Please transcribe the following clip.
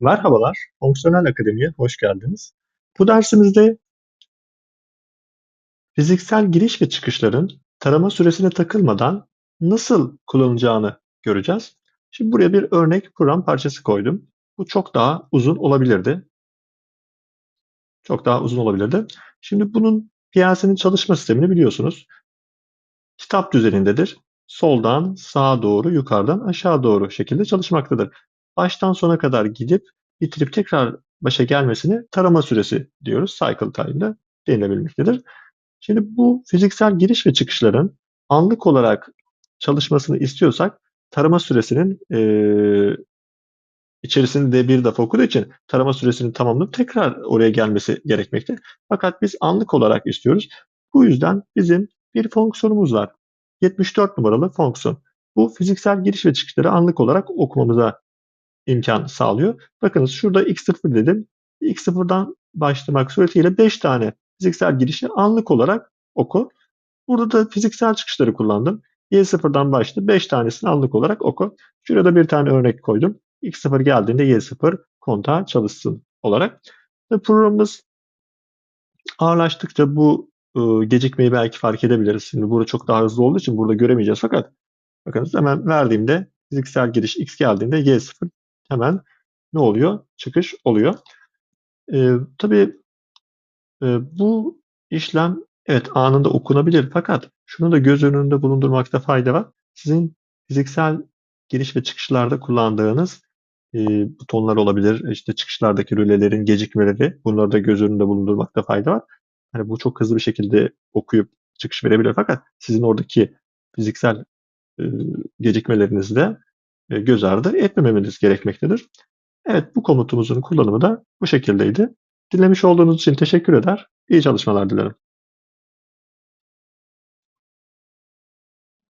Merhabalar, Fonksiyonel Akademi'ye hoş geldiniz. Bu dersimizde fiziksel giriş ve çıkışların tarama süresine takılmadan nasıl kullanılacağını göreceğiz. Şimdi buraya bir örnek program parçası koydum. Bu çok daha uzun olabilirdi. Çok daha uzun olabilirdi. Şimdi bunun PLC'nin çalışma sistemini biliyorsunuz. Kitap düzenindedir. Soldan sağa doğru, yukarıdan aşağı doğru şekilde çalışmaktadır. Baştan sona kadar gidip bitirip tekrar başa gelmesini tarama süresi diyoruz. Cycle time denilebilmektedir. Şimdi bu fiziksel giriş ve çıkışların anlık olarak çalışmasını istiyorsak tarama süresinin e, içerisinde bir defa okuduğu için tarama süresini tamamlayıp tekrar oraya gelmesi gerekmekte. Fakat biz anlık olarak istiyoruz. Bu yüzden bizim bir fonksiyonumuz var. 74 numaralı fonksiyon. Bu fiziksel giriş ve çıkışları anlık olarak okumamıza imkan sağlıyor. Bakınız şurada x0 dedim. x0'dan başlamak suretiyle 5 tane fiziksel girişi anlık olarak oku. Burada da fiziksel çıkışları kullandım. Y0'dan başla 5 tanesini anlık olarak oku. Şurada bir tane örnek koydum. X0 geldiğinde Y0 kontağı çalışsın olarak. Ve programımız ağırlaştıkça bu e, gecikmeyi belki fark edebiliriz. Şimdi burada çok daha hızlı olduğu için burada göremeyeceğiz fakat bakınız hemen verdiğimde fiziksel giriş X geldiğinde Y0 hemen ne oluyor? Çıkış oluyor. E, tabii e, bu işlem evet anında okunabilir fakat şunu da göz önünde bulundurmakta fayda var. Sizin fiziksel giriş ve çıkışlarda kullandığınız e, butonlar olabilir. İşte çıkışlardaki rölelerin gecikmeleri bunları da göz önünde bulundurmakta fayda var. Hani bu çok hızlı bir şekilde okuyup çıkış verebilir fakat sizin oradaki fiziksel e, e, göz ardı etmemeniz gerekmektedir. Evet bu komutumuzun kullanımı da bu şekildeydi. Dinlemiş olduğunuz için teşekkür eder. İyi çalışmalar dilerim.